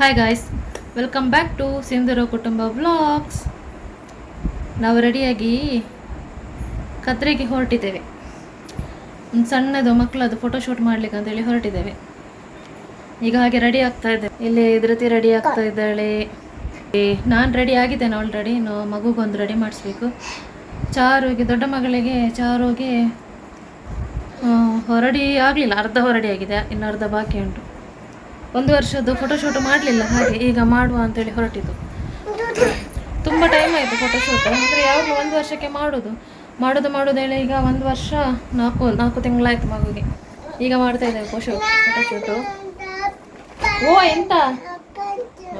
Hi guys welcome back to Sindhuru Kutumba vlogs ನಾವು ರೆಡಿಯಾಗಿ ಕತ್ರೆಗೆ ಹೊರಟಿದ್ದೇವೆ. ಒಂದು ಸಣ್ಣದು ಮಕ್ಕಳದು ಫೋಟೋಶೂಟ್ ಮಾಡ್ಲಿಕ್ಕೆ ಅಂತೇಳಿ ಹೊರಟಿದ್ದೇವೆ. ಈಗ ಹಾಗೆ ರೆಡಿ ಆಗ್ತಾ ಇದ್ದೇವೆ. ಇಲ್ಲಿ ಇದ್ರತಿ ರೆಡಿ ಆಗ್ತಾ ಇದ್ದಾಳೆ. ನಾನು ರೆಡಿ ಆಗಿದ್ದೇನೆ ಆಲ್ರೆಡಿ ಇನ್ನು ಮಗುಗೊಂದು ರೆಡಿ ಮಾಡಿಸ್ಬೇಕು. ಚಾರುಗೆ, ದೊಡ್ಡ ಮಗಳಿಗೆ ಚಾರುಗೆ ಹೊರಡಿ ಆಗಲಿಲ್ಲ, ಅರ್ಧ ಹೊರಡಿ ಆಗಿದೆ, ಇನ್ನು ಅರ್ಧ ಬಾಕಿ ಉಂಟು. ಒಂದು ವರ್ಷದ್ದು ಫೋಟೋಶೂಟ್ ಮಾಡಲಿಲ್ಲ, ಹಾಗೆ ಈಗ ಮಾಡುವ ಅಂತೇಳಿ ಹೊರಟಿದ್ದು. ತುಂಬ ಟೈಮ್ ಆಯಿತು ಫೋಟೋಶೂಟ್ ಅಂದರೆ ಯಾವಾಗಲೂ ಒಂದು ವರ್ಷಕ್ಕೆ ಮಾಡೋದು. ಮಾಡೋದು ಮಾಡೋದು ಹೇಳಿ ಈಗ ಒಂದು ವರ್ಷ, ನಾಲ್ಕು ನಾಲ್ಕು ತಿಂಗಳಾಯ್ತು ಮಗುಗೆ ಈಗ ಮಾಡ್ತಾ ಇದ್ದೇವೆ ಫೋಟೋ ಫೋಟೋಶೂಟು ಓ, ಎಂತ?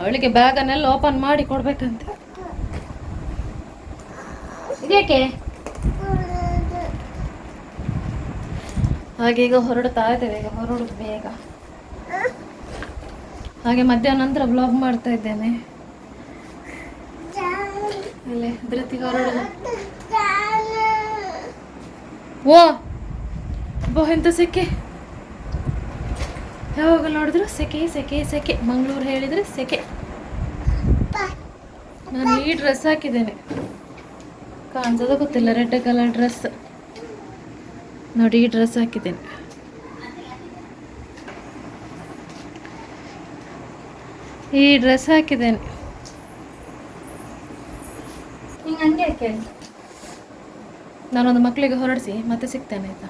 ಅವಳಿಗೆ ಬ್ಯಾಗನ್ನೆಲ್ಲ ಓಪನ್ ಮಾಡಿ ಕೊಡ್ಬೇಕಂತೆ. ಇದೇಕೆ ಹಾಗೆ ಈಗ ಹೊರಡ್ತಾ ಇದ್ದೇವೆ, ಈಗ ಹೊರಡುದು ಬೇಗ. ಹಾಗೆ ಮಧ್ಯಾಹ್ನ ನಂತರ ಬ್ಲಾಗ್ ಮಾಡ್ತಾ ಇದ್ದೇನೆ. ಓ, ಬೋ ಎಂತ ಸೆಕೆ? ಯಾವಾಗ ನೋಡಿದ್ರು? ಸೆಕೆ ಸೆಕೆ ಸೆಕೆ. ಮಂಗಳೂರು ಹೇಳಿದ್ರೆ ಸೆಕೆ. ನಾನು ಈ ಡ್ರೆಸ್ ಹಾಕಿದ್ದೇನೆ. ಕಾಣ್ತದ ಗೊತ್ತಿಲ್ಲ, ರೆಡ್ ಕಲರ್ ಡ್ರೆಸ್ ನೋಡಿ, ಈ ಡ್ರೆಸ್ ಹಾಕಿದ್ದೇನೆ. ಈ ಡ್ರೆಸ್ ಹಾಕಿದ್ದೇನೆ. ನಾನೊಂದು ಮಕ್ಕಳಿಗೆ ಹೊರಡಿಸಿ ಮತ್ತೆ ಸಿಗ್ತೇನೆ ಆಯಿತಾ?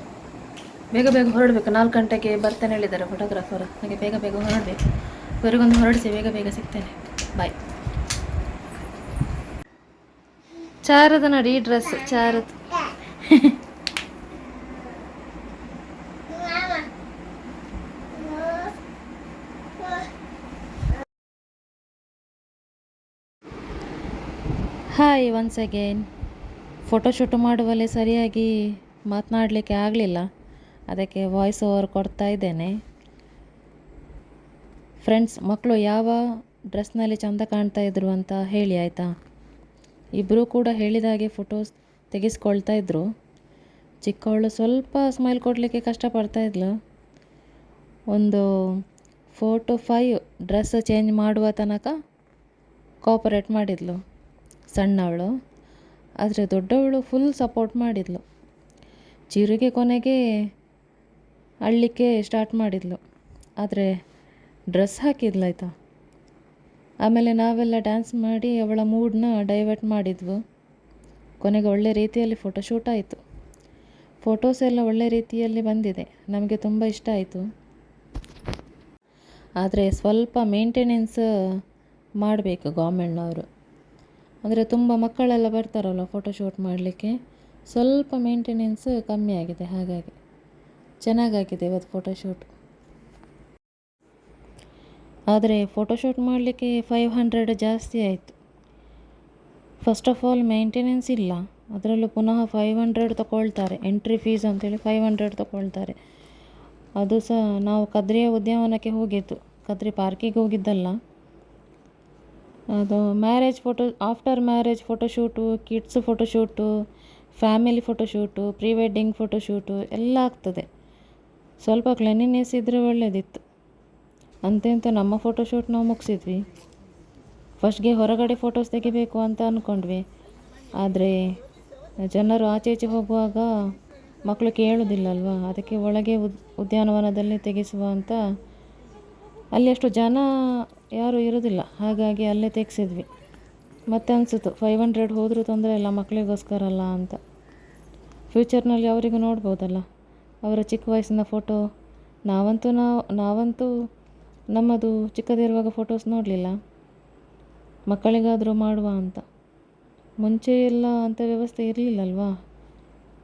ಬೇಗ ಬೇಗ ಹೊರಡಬೇಕು. ನಾಲ್ಕು ಗಂಟೆಗೆ ಬರ್ತೇನೆ ಹೇಳಿದ್ದಾರೆ ಫೋಟೋಗ್ರಾಫರ್ ಹಾಗೆ ಬೇಗ ಬೇಗ ಹೊರಡಬೇಕು. ಇವರಿಗೊಂದು ಹೊರಡಿಸಿ ಬೇಗ ಬೇಗ ಸಿಗ್ತೇನೆ. ಬಾಯ್ ಚಾರದ ನೋಡಿ ಈ dress ಚಾರದ್ hi once again photoshoot ಮಾಡುವಲ್ಲಿ ಸರಿಯಾಗಿ ಮಾತನಾಡಲಿಕ್ಕೆ ಆಗಲಿಲ್ಲ. ಅದಕ್ಕೆ ವಾಯ್ಸ್ ಓವರ್ ಕೊಡ್ತಾ ಇದ್ದೇನೆ. ಫ್ರೆಂಡ್ಸ್ ಮಕ್ಕಳು ಯಾವ ಡ್ರೆಸ್ನಲ್ಲಿ ಚಂದ ಕಾಣ್ತಾ ಇದ್ರು ಅಂತ ಹೇಳಿ ಆಯಿತಾ? ಇಬ್ಬರೂ ಕೂಡ ಹೇಳಿದಾಗೆ ಫೋಟೋಸ್ ತೆಗೆಸ್ಕೊಳ್ತಾ ಇದ್ರು. ಚಿಕ್ಕವಳು ಸ್ವಲ್ಪ ಸ್ಮೈಲ್ ಕೊಡಲಿಕ್ಕೆ ಕಷ್ಟಪಡ್ತಾ ಇದ್ಲು. ಒಂದು four to five dress change ಮಾಡುವ ತನಕ ಕೋಪರೇಟ್ ಮಾಡಿದ್ಲು. ಸಣ್ಣವಳು. ಆದರೆ ದೊಡ್ಡವಳು ಫುಲ್ ಸಪೋರ್ಟ್ ಮಾಡಿದ್ಲು. ಚಿರುಗೆ ಕೊನೆಗೆ ಅಳ್ಲಿಕ್ಕೆ ಸ್ಟಾರ್ಟ್ ಮಾಡಿದ್ಲು. ಆದರೆ ಡ್ರೆಸ್ ಹಾಕಿದ್ಲಾಯ್ತಾ ಆಮೇಲೆ ನಾವೆಲ್ಲ ಡ್ಯಾನ್ಸ್ ಮಾಡಿ ಅವಳ ಮೂಡನ್ನ ಡೈವರ್ಟ್ ಮಾಡಿದ್ವು. ಕೊನೆಗೆ ಒಳ್ಳೆ ರೀತಿಯಲ್ಲಿ ಫೋಟೋಶೂಟ್ ಆಯಿತು. ಫೋಟೋಸ್ ಎಲ್ಲ ಒಳ್ಳೆ ರೀತಿಯಲ್ಲಿ ಬಂದಿದೆ. ನಮಗೆ ತುಂಬ ಇಷ್ಟ ಆಯಿತು. ಆದರೆ ಸ್ವಲ್ಪ ಮೇಂಟೆನೆನ್ಸ್ ಮಾಡಬೇಕು ಗೌರ್ಮೆಂಟ್ನವರು. ಅಂದರೆ ತುಂಬ ಮಕ್ಕಳೆಲ್ಲ ಬರ್ತಾರಲ್ಲ ಫೋಟೋಶೂಟ್ ಮಾಡಲಿಕ್ಕೆ. ಸ್ವಲ್ಪ ಮೇಂಟೆನೆನ್ಸ್ ಕಮ್ಮಿ ಆಗಿದೆ, ಹಾಗಾಗಿ ಚೆನ್ನಾಗಾಗಿದೆ ಇವತ್ತು ಫೋಟೋಶೂಟ್ ಆದರೆ ಫೋಟೋಶೂಟ್ ಮಾಡಲಿಕ್ಕೆ ಫೈವ್ ಹಂಡ್ರೆಡ್ ಜಾಸ್ತಿ ಆಯಿತು. ಫಸ್ಟ್ ಆಫ್ ಆಲ್ ಮೇಂಟೆನೆನ್ಸ್ ಇಲ್ಲ, ಅದರಲ್ಲೂ ಪುನಃ ಫೈವ್ ಹಂಡ್ರೆಡ್ ತಗೊಳ್ತಾರೆ ಎಂಟ್ರಿ ಫೀಸ್ ಅಂತೇಳಿ ಫೈವ್ ಹಂಡ್ರೆಡ್ ತಗೊಳ್ತಾರೆ ಅದು ಸಹ ನಾವು ಕದ್ರಿಯ ಉದ್ಯಾನವನಕ್ಕೆ ಹೋಗಿದ್ದು, ಕದ್ರಿ ಪಾರ್ಕಿಗೆ ಹೋಗಿದ್ದಲ್ಲ. ಅದು marriage photo after marriage photoshoot kids photoshoot family photoshoot pre wedding photoshoot ಎಲ್ಲ ಆಗ್ತದೆ. ಸ್ವಲ್ಪ ಕ್ಲೆನಿನೆಸ್ ಇದ್ದರೆ ಒಳ್ಳೆಯದಿತ್ತು ಅಂತೆಂತ ನಮ್ಮ ಫೋಟೋಶೂಟ್ ನಾವು ಮುಗಿಸಿದ್ವಿ. ಫಸ್ಟ್ಗೆ ಹೊರಗಡೆ ಫೋಟೋಸ್ ತೆಗಿಬೇಕು ಅಂತ ಅಂದ್ಕೊಂಡ್ವಿ ಆದರೆ ಜನರು ಆಚೆ ಈಚೆ ಹೋಗುವಾಗ ಮಕ್ಕಳು ಕೇಳೋದಿಲ್ಲಲ್ವ ಅದಕ್ಕೆ ಒಳಗೆ ಉದ್, ಉದ್ಯಾನವನದಲ್ಲಿ ತೆಗೆಸುವ ಅಂತ ಅಲ್ಲಿ ಅಷ್ಟು ಜನ ಯಾರೂ ಇರೋದಿಲ್ಲ. ಹಾಗಾಗಿ ಅಲ್ಲೇ ತೆಗೆಸಿದ್ವಿ. ಮತ್ತೆ ಅನಿಸಿತು ಫೈವ್ ಹಂಡ್ರೆಡ್ ಹೋದರೂ ತೊಂದರೆ ಇಲ್ಲ ಮಕ್ಕಳಿಗೋಸ್ಕರ ಅಲ್ಲ ಅಂತ. ಫ್ಯೂಚರ್ನಲ್ಲಿ ಅವರಿಗೂ ನೋಡ್ಬೋದಲ್ಲ. ಅವರ ಚಿಕ್ಕ ವಯಸ್ಸಿನ ಫೋಟೋ ನಾವಂತೂ ನಾವು, ನಾವಂತೂ ನಮ್ಮದು ಚಿಕ್ಕದಿರುವಾಗ ಫೋಟೋಸ್ ನೋಡಲಿಲ್ಲ. ಮಕ್ಕಳಿಗಾದರೂ ಮಾಡುವ ಅಂತ. ಮುಂಚೆ ಎಲ್ಲ ಅಂಥ ವ್ಯವಸ್ಥೆ ಇರಲಿಲ್ಲಲ್ವಾ?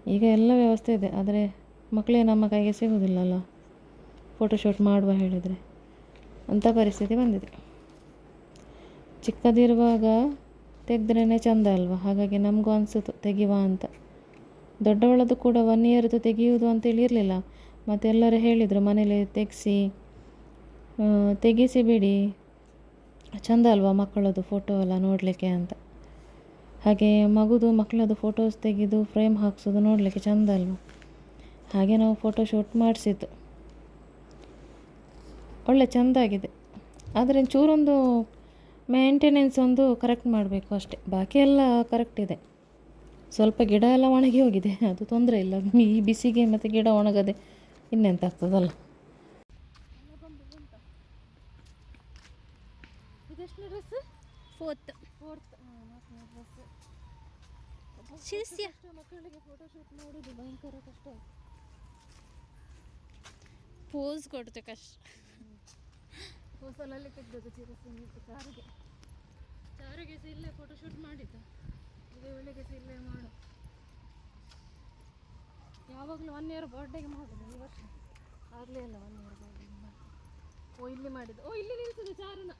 ಈಗ ಎಲ್ಲ ವ್ಯವಸ್ಥೆ ಇದೆ, ಆದರೆ ಮಕ್ಕಳೇ ನಮ್ಮ ಕೈಗೆ ಸಿಗೋದಿಲ್ಲಲ್ಲ. ಫೋಟೋಶೂಟ್ ಮಾಡುವ ಹೇಳಿದರೆ. ಅಂಥ ಪರಿಸ್ಥಿತಿ ಬಂದಿದೆ. ಚಿಕ್ಕದಿರುವಾಗ ತೆಗೆದ್ರೇ ಚಂದ ಅಲ್ವಾ? ಹಾಗಾಗಿ ನಮಗೂ ಅನಿಸಿತು ತೆಗಿವ ಅಂತ. ದೊಡ್ಡವಳದು ಕೂಡ ಒನ್ ಇಯರ್ದು ತೆಗೆಯುವುದು ಅಂತೇಳಿ ಇರಲಿಲ್ಲ ಮತ್ತು ಎಲ್ಲರೂ ಹೇಳಿದರು, ಮನೇಲಿ ತೆಗೆಸಿ ತೆಗೆಸಿ ಬಿಡಿ. ಚಂದ ಅಲ್ವಾ ಮಕ್ಕಳದು ಫೋಟೋ ಎಲ್ಲ ನೋಡಲಿಕ್ಕೆ ಅಂತ. ಹಾಗೆ ಮಗುದು ಮಕ್ಕಳದು ಫೋಟೋಸ್ ತೆಗೆದು ಫ್ರೇಮ್ ಹಾಕ್ಸೋದು ನೋಡಲಿಕ್ಕೆ ಚಂದ ಅಲ್ವಾ? ಹಾಗೆ ನಾವು ಫೋಟೋ ಶೂಟ್ ಮಾಡಿಸಿದ್ದು. ಒಳ್ಳೆ ಚೆಂದಾಗಿದೆ. ಆದರೆ ಚೂರೊಂದು ಮೇಂಟೆನೆನ್ಸ್ ಒಂದು ಕರೆಕ್ಟ್ ಮಾಡಬೇಕು ಅಷ್ಟೇ. ಬಾಕಿ ಎಲ್ಲ ಕರೆಕ್ಟ್ ಇದೆ. ಸ್ವಲ್ಪ ಗಿಡ ಎಲ್ಲ ಒಣಗಿ ಹೋಗಿದೆ. ಅದು ತೊಂದರೆ ಇಲ್ಲ. ಈ ಬಿಸಿಗೆ ಮತ್ತು ಗಿಡ ಒಣಗದೆ ಇನ್ನೆಂತ ಆಗ್ತದಲ್ಲ? ಇದೆಷ್ಟು ಡ್ರೆಸ್ ಫೋರ್ತ್ ಫೋರ್ತ್ ಶಿಷ್ಯ. ಮಕ್ಕಳಿಗೆ ಫೋಟೋಶೂಟ್ ಮಾಡೋದು ಭಯಂಕರ ಕಷ್ಟ. ಪೋಸ್ ಕೊಡ್ತು ಕಷ್ಟ. ಹೊಸಲಲ್ಲಿ ತೆಗ್ದದ್ದು ಚಿರಸ್ಸಿನ ಚಾರಿಗೆ. ಚಾರಿಗೆ ಸಹ ಇಲ್ಲೇ ಫೋಟೋಶೂಟ್ ಮಾಡಿದ್ದು. ಈಗ ಒಳ್ಳೆಗೆ ಸಹ ಇಲ್ಲೇ ಮಾಡು. ಯಾವಾಗಲೂ ಒನ್ ಇಯರ್ ಬರ್ಡೇಗೆ ಮಾಡೋದು ಈ ವರ್ಷ. ಆಗಲೇ ಇಲ್ಲ ಒನ್ ಇಯರ್ ಬರ್ಡೇಗೆ ಮಾಡಿ. ಓ ಇಲ್ಲಿ ಮಾಡಿದ್ದು. ಓ ಇಲ್ಲಿ ನಿಲ್ಸಿದ್ದು ಚಾರನ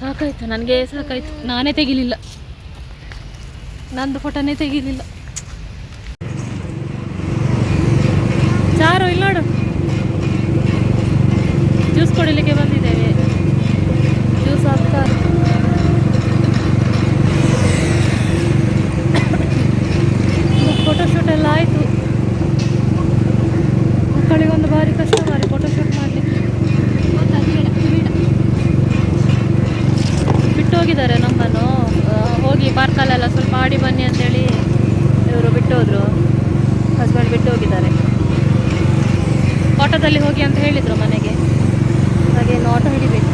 ಸಾಕಾಯ್ತು, ನನಗೆ ಸಾಕಾಯ್ತು. ನಾನೇ ತೆಗಿಲಿಲ್ಲ. ನಂದು ಫೋಟೋನೇ ತೆಗಿಲಿಲ್ಲ. ಚಾರು, ಇಲ್ಲ ನೋಡು. ಜ್ಯೂಸ್ ಕೊಡಲಿಕ್ಕೆ ಬಂದಿದ್ದೇವೆ. ಜ್ಯೂಸ್ ಹಾಕ್ತಾ ಫೋಟೋಶೂಟ್ ಎಲ್ಲ ಆಯಿತು. ಮಕ್ಕಳಿಗೊಂದು ಭಾರಿ ಕಷ್ಟ, ಭಾರಿ ಫೋಟೋಶೂಟ್ ಮಾಡಲಿಕ್ಕೆ ಬಿಟ್ಟು ಹೋಗಿದ್ದಾರೆ ನಮ್ಮನ್ನು ಆ, ಹೋಗಿ ಪಾರ್ಕಲ್ಲೆಲ್ಲ ಸ್ವಲ್ಪ ಆಡಿ ಬನ್ನಿ ಅಂತೇಳಿ ಇವರು ಬಿಟ್ಟು ಹೋದರು ಹಸ್ಬೆಂಡ್ ಬಿಟ್ಟು ಹೋಗಿದ್ದಾರೆ. ಆಟೋದಲ್ಲಿ ಹೋಗಿ ಅಂತ ಹೇಳಿದರು ಮನೆಗೆ. ಹಾಗೆ ಇನ್ನು ಆಟೋ ಹಿಡಿಬೇಕು.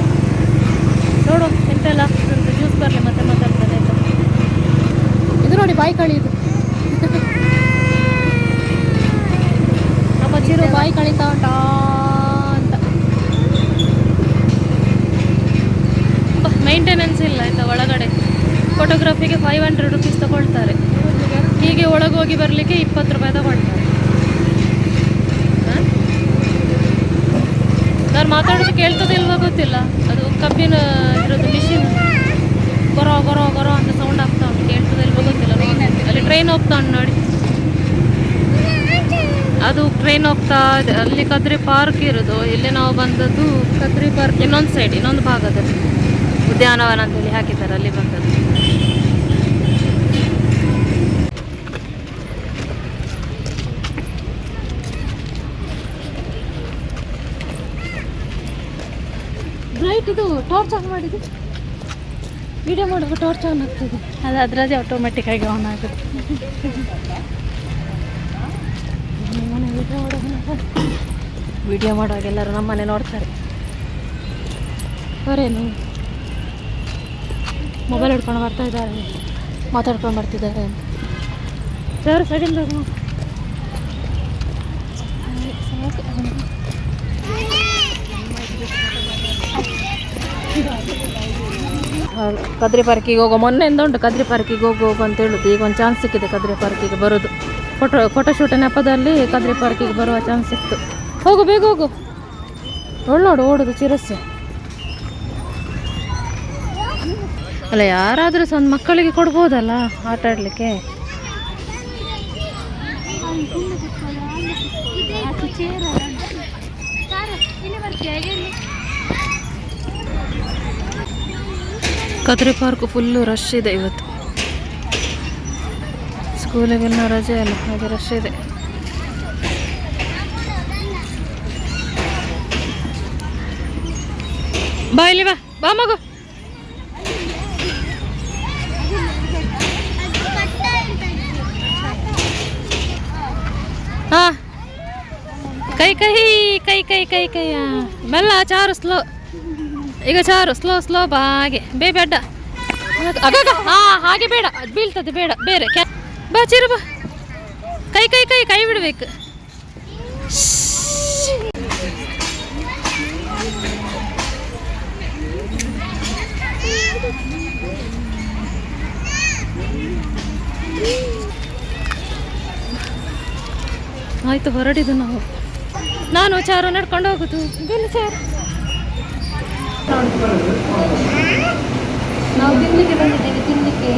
ನೋಡು, ಎಂತೆಲ್ಲ ಜ್ಯೂಸ್ ಬರಲಿ ಮತ್ತೆ ಮಾತಾಡ್ತಾರೆ ಇದು ನೋಡಿ ಬಾಯಿ ಕಳೀದು ಚಿರು ಬಾಯಿ ಕಳೀತಾ ಉಂಟಾ ಅಂತ. ಮೈಂಟೆನೆನ್ಸ್ ಇಲ್ಲ, ಆಯ್ತಾ ಒಳಗಡೆ? ಫೋಟೋಗ್ರಫಿಗೆ ಫೈವ್ ಹಂಡ್ರೆಡ್ ರುಪೀಸ್ ತಗೊಳ್ತಾರೆ. ಹೀಗೆ ಒಳಗೆ ಹೋಗಿ ಬರಲಿಕ್ಕೆ ಇಪ್ಪತ್ತು ರೂಪಾಯಿ ತಗೊಳ್ತಾರೆ. ನಾನು ಮಾತಾಡೋದು ಕೇಳ್ತದಿಲ್ವಾ ಗೊತ್ತಿಲ್ಲ. ಅದು ಕಬ್ಬಿನ ಇರೋದು ಮಿಷಿನ್ ಬರೋ ಬರೋ ಬರೋ ಅಂತ ಸೌಂಡ್ ಆಗ್ತಾ ಉಂಟು. ಕೇಳ್ತದಿಲ್ವಾ ಗೊತ್ತಿಲ್ಲ. ಅಲ್ಲಿ ಟ್ರೈನ್ ಹೋಗ್ತಾ ಉಂಟು ನೋಡಿ. ಅದು ಟ್ರೈನ್ ಹೋಗ್ತಾ ಅಲ್ಲಿ ಕದ್ರಿ ಪಾರ್ಕ್ ಇರೋದು. ಇಲ್ಲಿ ನಾವು ಬಂದದ್ದು ಕದ್ರಿ ಪಾರ್ಕ್ ಇನ್ನೊಂದು ಸೈಡ್ ಇನ್ನೊಂದು ಭಾಗದಲ್ಲಿ. ಉದ್ಯಾನವನ ಅಂತೇಳಿ ಹಾಕಿದ್ದಾರೆ. ಅಲ್ಲಿ ಬಂದದ್ದು. ಇದು ಟಾರ್ಚ್ ಆನ್ ಮಾಡಿದ್ದು ವಿಡಿಯೋ ಮಾಡುವಾಗ ಟಾರ್ಚ್ ಆನ್ ಆಗ್ತದೆ. ಅದು ಅದರದೇ ಆಟೋಮೆಟಿಕ್ ಆಗಿ ಆನ್ ಆಗುತ್ತೆ. ವಿಡಿಯೋ ಮಾಡುವಾಗ ವಿಡಿಯೋ ಮಾಡುವಾಗ ಎಲ್ಲರೂ ನಮ್ಮನೆ ನೋಡ್ತಾರೆ. ಅವರೇನು ಮೊಬೈಲ್ ಹಿಡ್ಕೊಂಡು ಬರ್ತಾ ಇದ್ದಾರೆ. ಮಾತಾಡ್ಕೊಂಡು ಬರ್ತಿದ್ದಾರೆ ಸರ್ ಸರ್ ಸೈಡಿಂದ ಕದ್ರಿ ಪಾರ್ಕಿಗೆ ಹೋಗೋ ಮೊನ್ನೆಯಿಂದ ಉಂಟು ಕದ್ರಿ ಪಾರ್ಕಿಗೆ ಹೋಗು ಹೋಗು ಅಂತ ಹೇಳುದು. ಈಗ ಒಂದು ಚಾನ್ಸ್ ಸಿಕ್ಕಿದೆ ಕದ್ರಿ ಪಾರ್ಕಿಗೆ ಬರೋದು. ಫೋಟೋ ಫೋಟೋಶೂಟ್ ನೆಪದಲ್ಲಿ ಕದ್ರಿ ಪಾರ್ಕಿಗೆ ಬರುವ ಚಾನ್ಸ್ ಸಿಕ್ತು. ಹೋಗು, ಬೇಗ ಹೋಗು. ಒಳ್ಳೆ ನೋಡು, ಓಡುದು ಚಿರಸ್ಸೆ ಅಲ್ಲ, ಯಾರಾದರೂ ಸಹ ಒಂದು ಮಕ್ಕಳಿಗೆ ಕೊಡ್ಬೋದಲ್ಲ ಆಟ ಆಡಲಿಕ್ಕೆ? ಕದ್ರಿ ಪಾರ್ಕ್ ಫುಲ್ಲು ರಶ್ ಇದೆ ಇವತ್ತು. ಸ್ಕೂಲಿಗೆಲ್ಲ ರಜೆ ಅಲ್ಲ, ಹಾಗೆ ರಶ್ ಇದೆ. ಬಾ ಇಲ್ಲಿ ಬಾ ಬಾ ಮಗು. ಹಾ. ಕೈ ಕೈ ಕೈ ಕೈ ಕೈ ಕೈ. ಮೆಲ್ಲ, ಚಾರು ಸ್ಲೋ ಈಗ ಚಾರು ಸ್ಲೋ ಸ್ಲೋ ಬಾಗೆ. ಹಾಗೆ ಬೇ, ಬೇಡ. ಹಾ, ಹಾಗೆ ಬೇಡ. ಅದು ಬೀಳ್ತದೆ, ಬೇಡ. ಬೇರೆ ಬಾ, ಚಿರು ಬಾ. ಕೈ ಕೈ ಕೈ ಕೈ ಬಿಡಬೇಕು. ಆಯ್ತು, ಹೊರಡಿದ್ದು ನಾವು. ನಾನು, ಚಾರು, ನಡ್ಕೊಂಡು ಹೋಗುದು. ಬಿಲ್ಲು ಚಾರು. ನಾವು ತಿನ್ಲಿಕ್ಕೆ ಬಂದಿದ್ದೇವೆ ತಿನ್ಲಿಕ್ಕೆ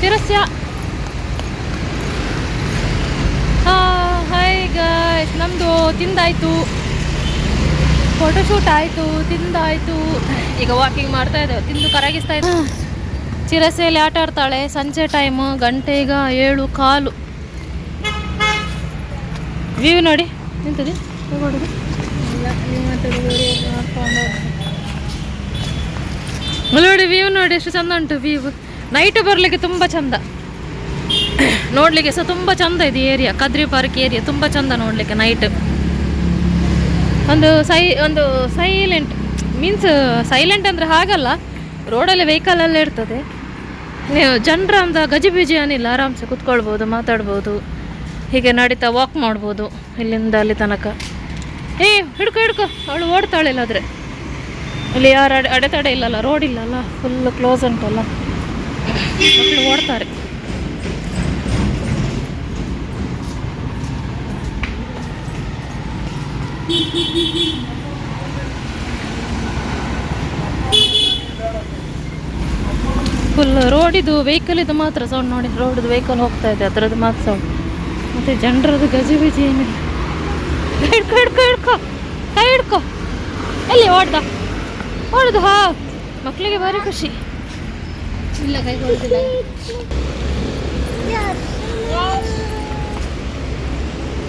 ತಿರಸ್ಯ ಹಾಯ್ ತಿಂದಾಯಿತು. ತಿಂದಾಯ್ತು ಫೋಟೋಶೂಟ್ ಆಯಿತು ತಿಂದಾಯಿತು. ಈಗ ವಾಕಿಂಗ್ ಮಾಡ್ತಾ ಇದ್ದೇವೆ ತಿಂದು ಕರಗಿಸ್ತಾ ಇದ್ದೆ ಚಿರಸೆಯಲ್ಲಿ ಆಟ ಆಡ್ತಾಳೆ ಸಂಜೆ ಟೈಮು ಗಂಟೆ ಈಗ ಏಳು ಕಾಲು. ವ್ಯೂ ನೋಡಿ ನಿಂತದೆ? ನೋಡಿ ವ್ಯೂ ನೋಡಿ ಎಷ್ಟು ಚಂದ ಉಂಟು ವ್ಯೂ ನೈಟ್ ಬರಲಿಕ್ಕೆ ತುಂಬ ಚಂದ. ನೋಡಲಿಕ್ಕೆ ಸಹ ತುಂಬ ಚಂದ ಇದೆ ಏರಿಯಾ ಕದ್ರಿ ಪಾರ್ಕ್ ಏರಿಯಾ ತುಂಬ ಚಂದ ನೋಡಲಿಕ್ಕೆ ನೈಟ್ ಒಂದು ಸೈ, ಒಂದು ಸೈಲೆಂಟ್ ಮೀನ್ಸ್ ಸೈಲೆಂಟ್ ಅಂದರೆ ಹಾಗಲ್ಲ. ರೋಡಲ್ಲಿ ವೆಹಿಕಲ್ ಎಲ್ಲ ಇರ್ತದೆ. ನೀವು ಜನರ ಅಂತ ಗಜಿಬಿಜಿ ಏನಿಲ್ಲ, ಆರಾಮ್ಸೆ ಕುತ್ಕೊಳ್ಬೋದು, ಮಾತಾಡ್ಬೋದು. ಹೀಗೆ ನಡೀತಾ ವಾಕ್ ಮಾಡ್ಬೋದು ಇಲ್ಲಿಂದ ಅಲ್ಲಿ ತನಕ. ಏ, ಹಿಡ್ಕೊ ಹಿಡ್ಕೊ. ಅವಳು ಓಡ್ತಾಳೆ ಇಲ್ಲಾದ್ರೆ. ಇಲ್ಲಿ ಯಾರು ಅಡೆ, ಅಡೆತಡೆ ಇಲ್ಲಲ್ಲ ರೋಡ್ ಇಲ್ಲಲ್ಲ ಫುಲ್ ಕ್ಲೋಸ್ ಉಂಟಲ್ಲ. ಓಡ್ತಾರೆ. ಫುಲ್ ರೋಡಿದು ವೆಹಿಕಲ್ ಇದು ಮಾತ್ರ ಸೌಂಡ್ ನೋಡಿ. ರೋಡ್ ವೆಹಿಕಲ್ ಹೋಗ್ತಾ ಇದೆ, ಅದರದ್ದು ಮಾತ್ರ ಸೌಂಡ್ ಮತ್ತೆ ಜನರದ್ದು ಗಜಿಬಿಜಿ ಏನಿಲ್ಲ. ಹಿಡ್ಕೊ ಹಿಡ್ಕೊ ಹಿಡ್ಕೊ. ಕೈ ಹಿಡ್ಕೊ. ಎಲ್ಲಿ ಓಡ್ದ? ಓಡುದು, ಹಾ. ಮಕ್ಕಳಿಗೆ ಭಾರಿ ಖುಷಿ. ಇಲ್ಲ ಕೈ ಕೊಡ್ತಿಲ್ಲ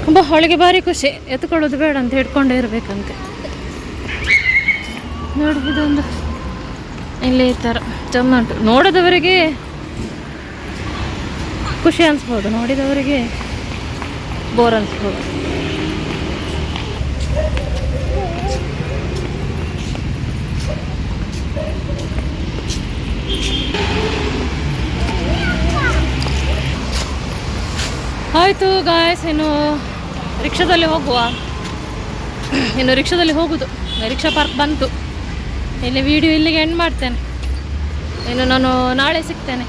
ತುಂಬ ಅವಳಿಗೆ ಭಾರಿ ಖುಷಿ. ಎತ್ಕೊಳ್ಳೋದು ಬೇಡ ಅಂತ ಹಿಡ್ಕೊಂಡೇ ಇರಬೇಕಂತೆ. ನೋಡಿ, ಇದೊಂದು ಇಲ್ಲಿ ಈ ಥರ ಚಂದ ಉಂಟು. ನೋಡಿದವರಿಗೆ ಖುಷಿ ಅನಿಸ್ಬೋದು. ನೋಡಿದವರಿಗೆ ಬೋರ್ ಅನಿಸ್ಬೋದು. ಆಯಿತು ಗಾಯಸ್ ಇನ್ನು ರಿಕ್ಷಾದಲ್ಲಿ ಹೋಗುವ. ಇನ್ನು ರಿಕ್ಷಾದಲ್ಲಿ ಹೋಗುದು. ರಿಕ್ಷಾ ಪಾರ್ಕ್ ಬಂತು. ಇಲ್ಲಿ ವಿಡಿಯೋ ಇಲ್ಲಿಗೆ ಎಂಡ್ ಮಾಡ್ತೇನೆ. ಇನ್ನು ನಾನು ನಾಳೆ ಸಿಗ್ತೇನೆ.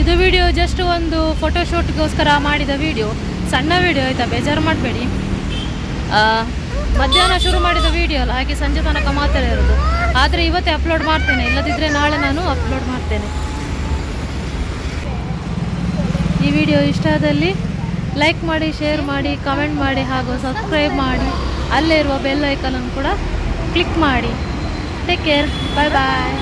ಇದು ವಿಡಿಯೋ ಜಸ್ಟ್ ಒಂದು ಫೋಟೋಶೂಟ್ಗೋಸ್ಕರ ಮಾಡಿದ ವಿಡಿಯೋ ಸಣ್ಣ ವಿಡಿಯೋ ಆಯಿತಾ? ಬೇಜಾರು ಮಾಡಬೇಡಿ. ಮಧ್ಯಾಹ್ನ ಶುರು ಮಾಡಿದ ವಿಡಿಯೋ ಅಲ್ಲ, ಹಾಗೆ ಸಂಜೆ ತನಕ ಮಾತ್ರ ಇರೋದು. ಆದರೆ ಇವತ್ತೇ ಅಪ್ಲೋಡ್ ಮಾಡ್ತೇನೆ. ಇಲ್ಲದಿದ್ದರೆ ನಾಳೆ ನಾನು ಅಪ್ಲೋಡ್ ಮಾಡ್ತೇನೆ. ಈ ವಿಡಿಯೋ ಇಷ್ಟ ಆದಲ್ಲಿ ಲೈಕ್ ಮಾಡಿ, ಶೇರ್ ಮಾಡಿ, ಕಮೆಂಟ್ ಮಾಡಿ ಹಾಗೂ ಸಬ್ಸ್ಕ್ರೈಬ್ ಮಾಡಿ. ಅಲ್ಲೇ ಇರುವ ಬೆಲ್ ಐಕನನ್ನು ಕೂಡ ಕ್ಲಿಕ್ ಮಾಡಿ. ಟೇಕ್ ಕೇರ್ ಬಾಯ್ ಬಾಯ್